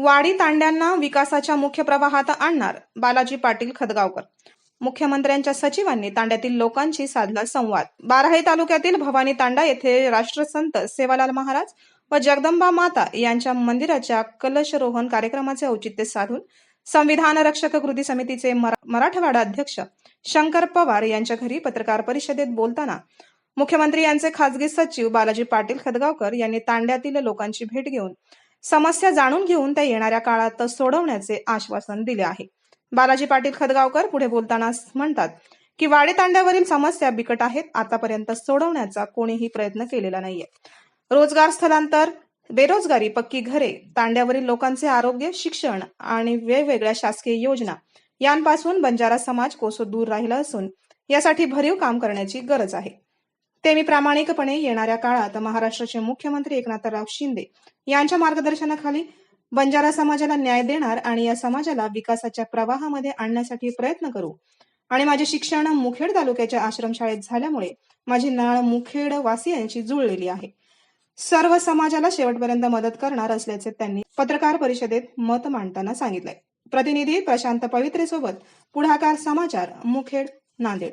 वाडी तांड्यांना विकासाच्या मुख्य प्रवाहात आणणार बालाजी पाटील खदगावकर. मुख्यमंत्र्यांच्या सचिवांनी तांड्यातील लोकांशी साधला संवाद. बाराही तालुक्यातील भवानी तांडा येथे राष्ट्रसंत सेवालाल महाराज व जगदंबा माता यांच्या मंदिराच्या कलशरोहण कार्यक्रमाचे औचित्य साधून संविधान रक्षक कृती समितीचे मरा- मराठवाडा अध्यक्ष शंकर पवार यांच्या घरी पत्रकार परिषदेत बोलताना मुख्यमंत्री यांचे खासगी सचिव बालाजी पाटील खदगावकर यांनी तांड्यातील लोकांची भेट घेऊन समस्या जाणून घेऊन त्या येणाऱ्या काळात सोडवण्याचे आश्वासन दिले आहे. बालाजी पाटील खदगावकर पुढे बोलताना म्हणतात की वाडे तांड्यावरील समस्या बिकट आहेत आतापर्यंत सोडवण्याचा कोणीही प्रयत्न केलेला नाहीये. रोजगार स्थलांतर बेरोजगारी पक्की घरे तांड्यावरील लोकांचे आरोग्य शिक्षण आणि वेगवेगळ्या शासकीय योजना यांपासून बंजारा समाज कोसो दूर राहिला असून यासाठी भरीव काम करण्याची गरज आहे. ते मी प्रामाणिकपणे येणाऱ्या काळात महाराष्ट्राचे मुख्यमंत्री एकनाथराव शिंदे यांच्या मार्गदर्शनाखाली बंजारा समाजाला न्याय देणार आणि या समाजाला विकासाच्या प्रवाहामध्ये आणण्यासाठी प्रयत्न करू. आणि माझे शिक्षण मुखेड तालुक्याच्या आश्रमशाळेत झाल्यामुळे माझी नाळ मुखेड वासियांशी जुळलेली आहे. सर्व समाजाला शेवटपर्यंत मदत करणार असल्याचे त्यांनी पत्रकार परिषदेत मत मांडताना सांगितलंय. प्रतिनिधी प्रशांत पवित्रे सोबत पुढाकार समाचार मुखेड नांदेड.